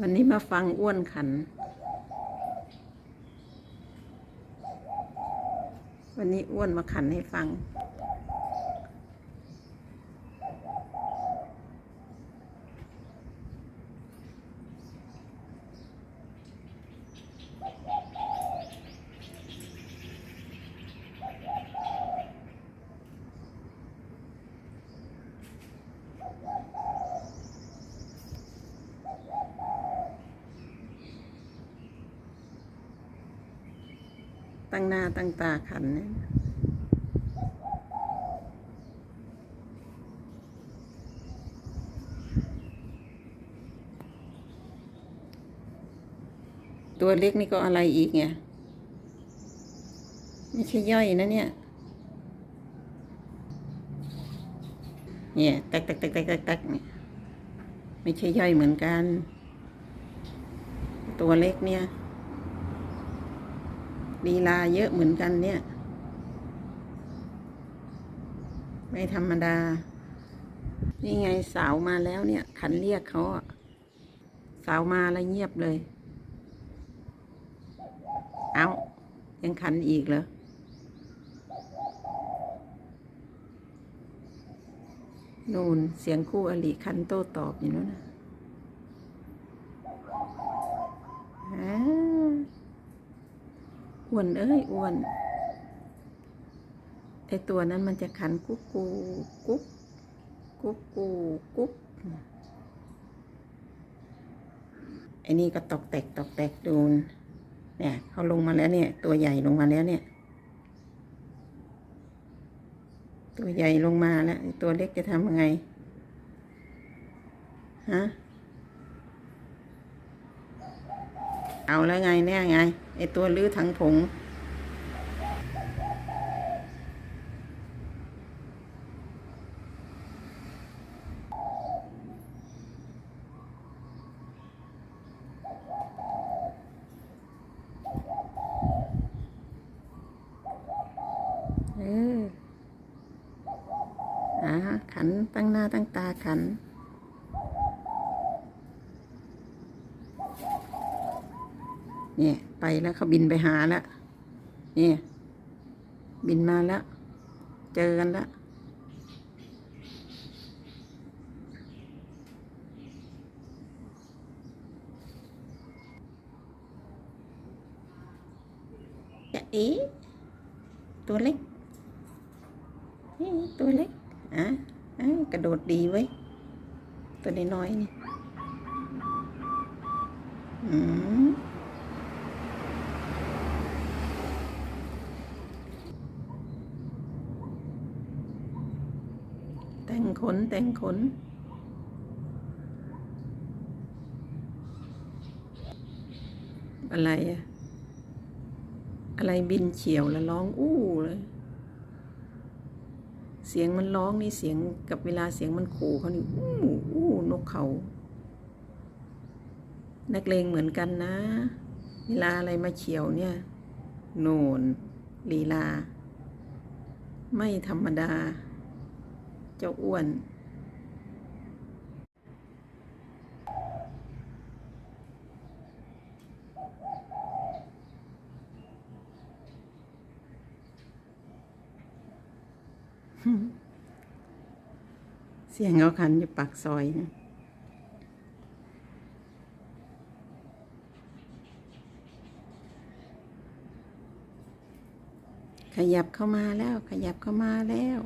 วันนี้มาฟังอ้วนขัน วันนี้อ้วนมาขันให้ฟัง ตั้งหน้าตั้งตาขันเนี่ยตัวเล็กนี่ก็อะไรอีกไงไม่ใช่ย่อยนะเนี่ย เนี่ยแตกแตกแตกแตกแตกแตกเนี่ยไม่ใช่ย่อยเหมือนกัน ตัวเล็กเนี่ย ลีลาเยอะเหมือนกันเนี่ย ไม่ธรรมดา นี่ไงสาวมาแล้วเนี่ย ขันเรียกเขาอะสาวมาแล้วเงียบเลย เอายังขันอีกเหรอนูนเสียงคู่อลิขันโต้ตอบอยู่นู้นนะอ่า อ้วนเอ้ยอ้วนไอตัวนั้นมันจะขันกุ๊กกูกุ๊กกุ๊กกูกุ๊กไอนี่ก็ตอกแตกตอกแตกดูนเนี่ยเขาลงมาแล้วเนี่ย ตัวใหญ่ลงมาแล้วเนี่ย ตัวใหญ่ลงมาแล้วตัวเล็กจะทำยังไงฮะ เอาแล้วไงแน่ไงไอตัวลื้อถังผง เอออ่าขันตั้งหน้าตั้งตาขัน นี่ยไปแล้วเขาบินไปหาแล้วนี่บินมาแล้ว เจอกันแล้วจะเอ๋ตัวเล็กเฮ้ยตัวเล็กอะอะกระโดดดีไว้ยตัวน้อยๆนี่อืม แต่งขนแต่งขน อะไรอะอะไรบินเฉียวแล้วร้องอู้เลย เสียงมันร้องนี่เสียงกับเวลาเสียงมันขู่เขานี่อู้อู้นกเขา นักเลงเหมือนกันนะ เวลาอะไรมาเฉียวเนี่ย โนนลีลา ไม่ธรรมดา เจ้าอ้วน เสียงเขาขันอยู่ปากซอยนะขยับเข้ามาแล้วขยับเข้ามาแล้ว